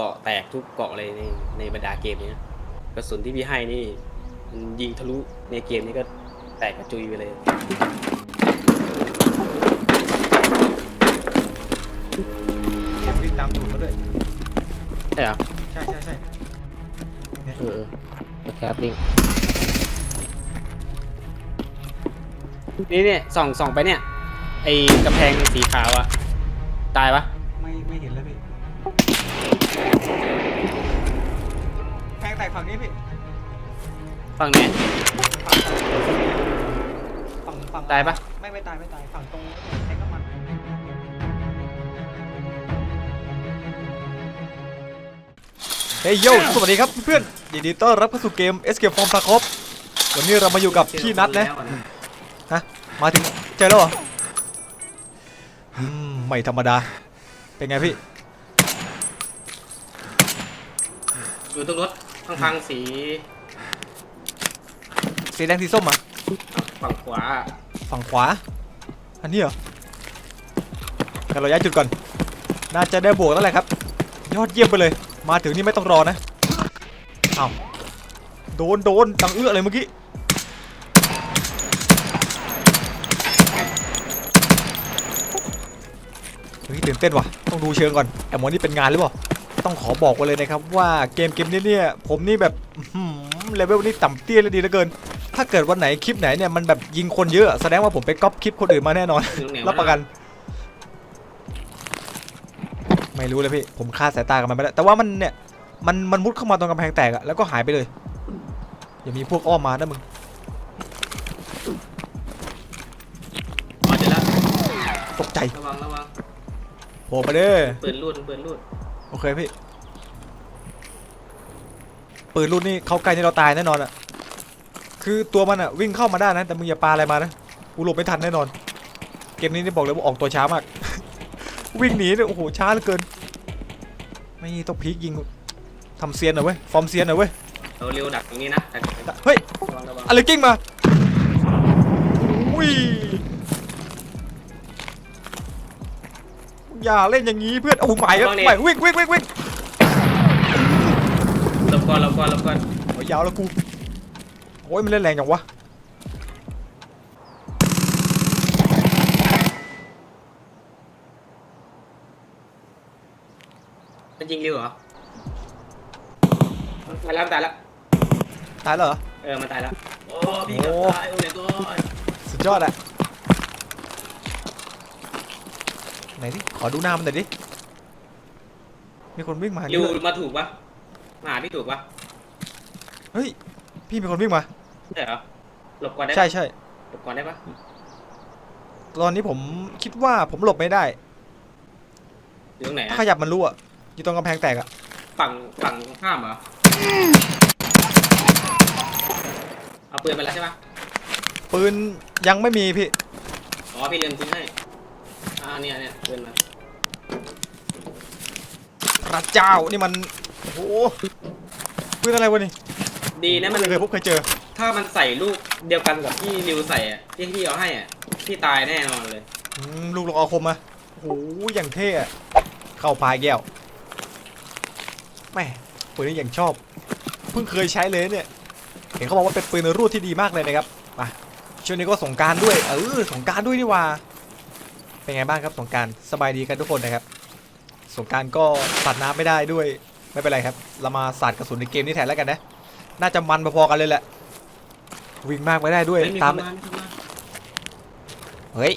เกาะแตกทุกเกาะเลยในในบรรดาเกมนี้นะกระสุนที่พี่ให้นี่มันยิงทะลุในเกมนี้ก็แตกกระจุยไปเลยวิ่งตามตูดเขาด้วย ใช่เหรอใช่ใช่ใช่เออแคปลิงนี่เนี่ยส่องส่องไปเนี่ย ไอ้กำแพงสีขาวอะตายปะ ฝั่งนี้พี่ฝั่งเนี้ยฝั่งฝั่งตายปะ ไม่ไม่ตายไม่ตายฝั่งตรงแทงน้ำมันเฮ้ยโยสวัสดีครับเพื่อนๆยินดีต้อนรับเข้าสู่เกม Escape from Tarkov วันนี้เรามาอยู่กับพี่นัทนะ ฮะ มาถึงเจอแล้วเหรออืมไม่ธรรมดา เป็นไงพี่ อยู่ตรงรถ พังๆสี สีแดงสีส้มอะฝั่งขวา ฝั่งขวา อันนี้เหรอกันเราย้ายจุดก่อน น่าจะได้บวกแล้วแหละครับ ยอดเยี่ยมไปเลย มาถึงนี่ไม่ต้องรอนะอ้าวโดนโดนดังเอื้อเลยเมื่อกี้เฮ้ยตื่นเต้นว่ะ ต้องดูเชิงก่อนแอมโมนี่เป็นงานหรือเปล่า ต้องขอบอกไว้เลยนะครับว่าเกมเกมนี้เนี่ยผมนี่แบบอื้อหือเลเวลนี่ต่ำเตี้ยเลยดีเหลือเกิน ถ้าเกิดวันไหนคลิปไหนเนี่ยมันแบบยิงคนเยอะแสดงว่าผมไปก๊อปคลิปคนอื่นมาแน่นอนอยู่ตรงไหนวรับประกัน ไม่รู้เลยพี่ผมคลาดสายตากับมันไปแล้วแต่ว่ามันเนี่ยมันมันมุดเข้ามาตรงกำแพงแตกอะแล้วก็หายไปเลยอย่ามีพวกอ้อมมานะมึงอ๋อเดี๋ยวแล้วตกใจระวังระวังโผล่มาเด้อปืนรูดปืนรูด โอเคพี่ ปืนรุ่นนี้เข้าใกล้นี่เราตายแน่นอนอะคือตัวมันอะวิ่งเข้ามาได้นะ แต่มึงอย่าปาอะไรมานะ กูหลบไม่ทันแน่นอน เกมนี้นี่บอกเลยว่าออกตัวช้ามาก วิ่งหนีเนี่ยโอ้โหช้าเหลือเกิน ไม่ต้องพีกยิงทำเซียนหน่อยเว้ย ฟอร์มเซียนหน่อยเว้ย เราเร็วดักตรงนี้นะดักเฮ้ย ระวังระวังอะไรกิ้งมาอุ้ย อย่าเล่นอย่างนี้เพื่อนเอาใหม่ครับใหม่วิ่งวิ่งวิ่งวิ่งหลบก่อนหลบก่อนหลบก่อนโอ้ยยาวแล้วกูโอ้ยมันเล่นแรงจังวะมันยิงเร็วเหรอตายแล้วตายแล้วตายแล้วเหรอเออมันตายแล้วโอ้พี่กับโอ้ตายโอ้ยตัวสุดยอดอะ ไหนดิขอดูหน้ามันหน่อยดิมีคนวิ่งมาหาอยู่นี่ด้วยมาถูกปะมาหาพี่ถูกปะเฮ้ยพี่มีคนวิ่งมา ใช่เหรอหลบก่อนได้ปะใช่ใช่หลบก่อนได้ปะตอนนี้ผมคิดว่าผมหลบไม่ได้ อยู่ตรงไหนถ้าอะขยับมันรู้อะอยู่ตรงกำแพงแตกอะฝั่งฝั่งข้ามเหรอเอาปืนไปแล้วใช่ปะปืนยังไม่มีพี่อ๋อพี่เรียนทิ้งให้ อ่าเนี่ยเนี่ยปืนมาพระเจ้านี่มันโอ้โหปืนอะไรวะนี่ดีนะมันไม่เคยพบเคยเจอ ถ้ามันใส่ลูกเดียวกันกับที่ริวใส่อะที่พี่เอาให้อะพี่ตายแน่นอนเลยอืมลูกลงอาคมมาโอ้โหอย่างเท่อะเข้าพายแก้วแม่ปืนนี้อย่างชอบ เพิ่งเคยใช้เลยเนี่ย เห็นเขาบอกว่าเป็นปืนรูดที่ดีมากเลยนะครับมาช่วงนี้ก็สงกรารด้วย เออสงกรารด้วยนี่หว่า เป็นไงบ้างครับสงกรารสบายดีกันทุกคนนะครับ สงกรารก็สาดน้ำไม่ได้ด้วยไม่เป็นไรครับ เรามาสาดกระสุนในเกมนี้แทนแล้วกันนะ น่าจะมันพอๆกันเลยแหละ วิ่งมากไม่ได้ด้วยเฮ้ยมีตามคนมามีคนมาเฮ้ย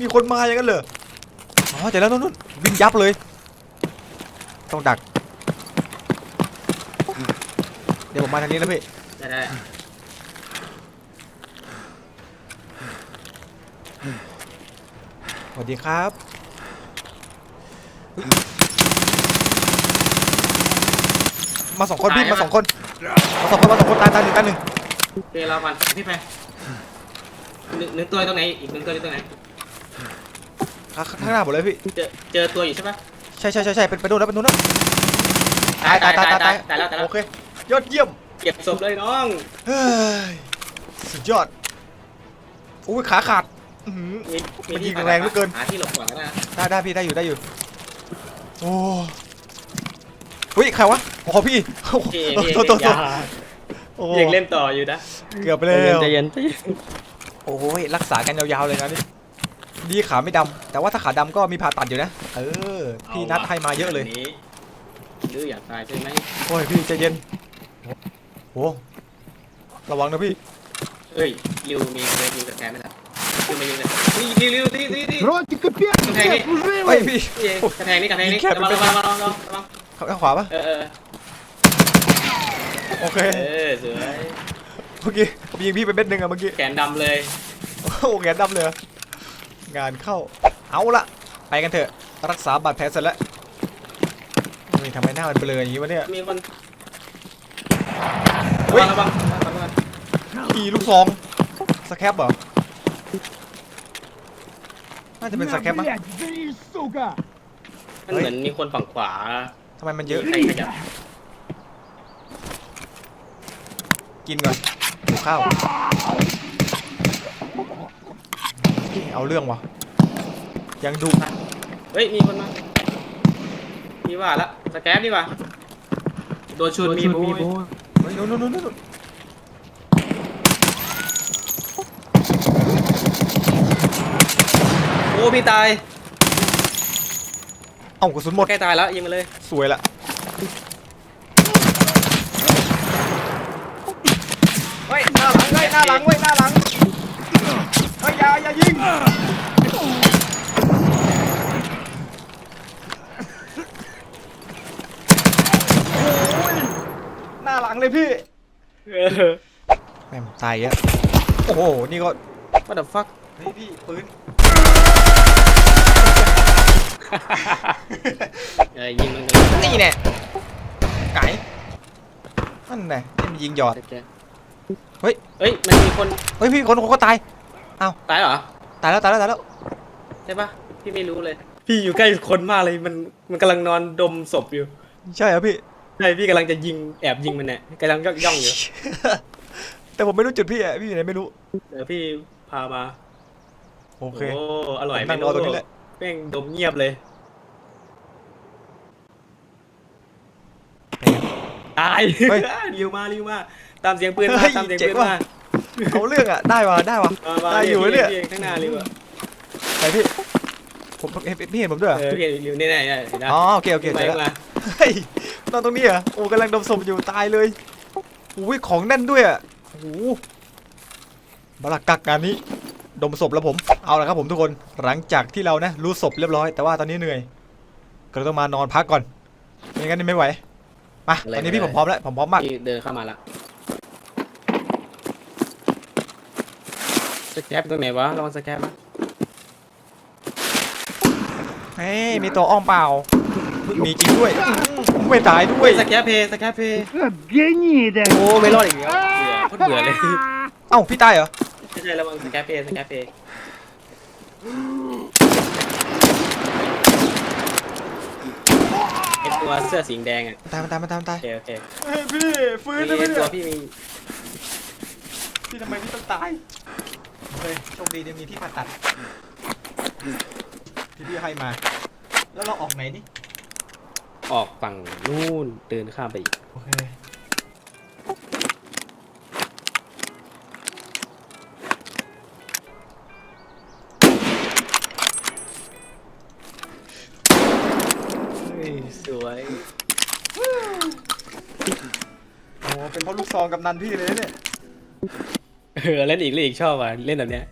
มีคนมาอย่างนั้นเลยอ๋อเจอแล้วนู่นนู่นวิ่งยับเลย ต้องดัก เดี๋ยวผมมาทางนี้นะพี่ได้ได้ สวัสดีครับ มาสองคนพี่ มาสองคน มาสองคน มาสองคนตายตายหนึ่งตายหนึ่งเดี๋ยวเราก่อนพี่ไปหนึ่งหนึ่งตัวอยู่ตรงไหนอีกหนึ่งตัวอยู่ตรงไหนข้างข้างหน้าหมดเลยพี่ เจอเจอตัวอยู่ใช่ปะใช่ใช่ใช่ใช่เป็นไปโน่นแล้วเป็นโน่นแล้วตายตายตายตายตายตายแล้วตายแล้วโอเคยอดเยี่ยมเก็บศพเลยน้องเฮ้ยสุดยอดอุ้ยขาขาด อื้อหือ มีมันยิงที่แรงเหลือเกิน หาที่หลบก่อนก็ได้นะได้ได้พี่ได้อยู่ได้อยู่ โอ้เฮ้ยใครวะอ๋อพี่โอ้โหพี่พี่โทษโทษโทอย่าษโอ้โหยังเล่นต่ออยู่นะเกือบไปแล้ว ใจเย็นใจเย็นโอ้ยรักษากันยาวๆเลยนะนี่ดีขาไม่ดำแต่ว่าถ้าขาดำก็มีผ่าตัดอยู่นะ เออ พี่นัดให้มาเยอะเลยแบบนี้หรืออยากตายใช่ไหมโอ้ยพี่ใจเย็นโอ้ระวังนะพี่ เอ้ยริวมีเคยยิงกระแทกไหม ล่ะริวมายิงเลยนี่ริวริวริวริวริว Ротик капец, Окей. блядь, служивый! เฮ้ยพี่ นี่เองกระแทงนี่กระแทงนี่ ยิงแคบ ระวัง ไป ระวังระวังระวังระวัง เขาข้างขวาปะ เออเออ โอเค เออสวย เมื่อกี้ยิงพี่ไปเม็ดหนึ่งอะเมื่อกี้ แขนดำเลย โอ้โหแกนดำเลยอะงานเข้า เอาละไปกันเถอะ รักษาบาดแผลเสร็จแล้วเฮ้ยทำไมหน้ามันเบลออย่างนี้วะเนี่ย มีคน เฮ้ย ระวังระวังระวัง อีลูกซองสแคปเหรอ น่าจะเป็นส На, แคปมั้ง блядь, сдались, сука! มันเหมือนมีคนฝั่งขวา ทำไมมันเยอะ ใครขยับ กินก่อนดูข้าว เอาเรื่องวะยังดู เฮ้ยมีคนมามีว่าละสแกปดีกว่าโดนชุดมีบูย เฮ้ยนู่นนู่นนู่นนู่น พี่ตายเอากระสุนหมดใกล้ตายแล้วยิงมาเลย สวยละเฮ้ยหน้าหลังเฮ้ยหน้าหลังเว้ยหน้าหลังเฮ้ยอย่าอย่ายิงหน้าหลังเลยพี่เออแม่งตายอะโอ้โหนี่ก็ what the fuck เฮ้ยพี่ปืน เออยิงมันเลยนี่แน่ไก่นั่นแน่นี่มันยิงหยอดโอเคเฮ้ย เฮ้ย มันมีคนเฮ้ยพี่คนคนก็ตาย ตายเหรอ ตายแล้วตายแล้วตายแล้ว ใช่ปะพี่ไม่รู้เลย พี่อยู่ใกล้คนมากเลยมันมันกำลังนอนดมศพอยู่ใช่เหรอพี่ ใช่พี่กำลังจะยิงแอบยิงมันเนี่ยกำลังย่องย่องอยู่แต่ผมไม่รู้จุดพี่อะพี่อยู่ไหนไม่รู้ เดี๋ยวพี่พามาโอเคโอ้อร่อยผมนั่งรอตรงนี้แหละ แม่งดมเงียบเลยตายเฮ้ย ริวมาริวมาตามเสียงปืนมาเฮ้ยตามเสียงเจ๋ปืงนว่ะมาเอาเรื่องอะ ได้ว่ะได้ว่ะมามาได้อยู่วะเนี่ยพี่ข้างหน้าริวอะไหนพี่ ผมเห็นพี่เห็นผมด้วยเหรอเออพี่ริวนี่แน่ๆเห็นนะอ๋อโอเคโอเคไปเจอแล้ว มาเฮ้ยนอนตรงนี้เหรอะโอ้กำลังดมศพอยู่ตายเลยอุ้ยของแน่นด้วยอะโอ้โหบลักกักงานนี้ ดมศพแล้วผมเอาละครับผมทุกคนหลังจากที่เรานะรู้ศพเรียบร้อยแต่ว่าตอนนี้เหนื่อย ก็เลยต้องมานอนพักก่อนไม่งั้นนี่ไม่ไหวมาตอนนี้พี่ผมพร้อมแล้วผมพร้อมมากเดินเข้ามาละสแกปตัวไหนวะลองสแกปมาเฮ้ยมีตัวอ้อมเปล่า มีจริงด้วยไม่ตายด้วยสแกปเพยสแกปเพย์เพื่อเบี้ยนี่เด้โอ้ไม่รอดอีกแล้วเบื่อโคตรเบื่อเลยเอ้าพี่ตายเหรอ ไม่ใช่ระวังสแกปเพย์สแกปเพย์ไอตัวเสื้อสีแดงอะตายมันตายมันตายมันตายโอเคโอเคเฮ้ยพี่ฟื้นได้ไหมตัเนี่วยพี่มีพี่ทำไมพี่ต้องตายเฮ้ยโชคดีเดี๋ยวมีที่ผ่าตัดที่พี่ให้มา แล้วเราออกไหนนี่ออกฝั่งนู่นเดินข้ามไปอีกโอเค ฮ้ยสวยโอ้เป็นเพราะลูกซองกับนันพี่เลยนะเนี่ย เออเล่นอีกเล่นอีกชอบอะ เล่นแบบเนี้ย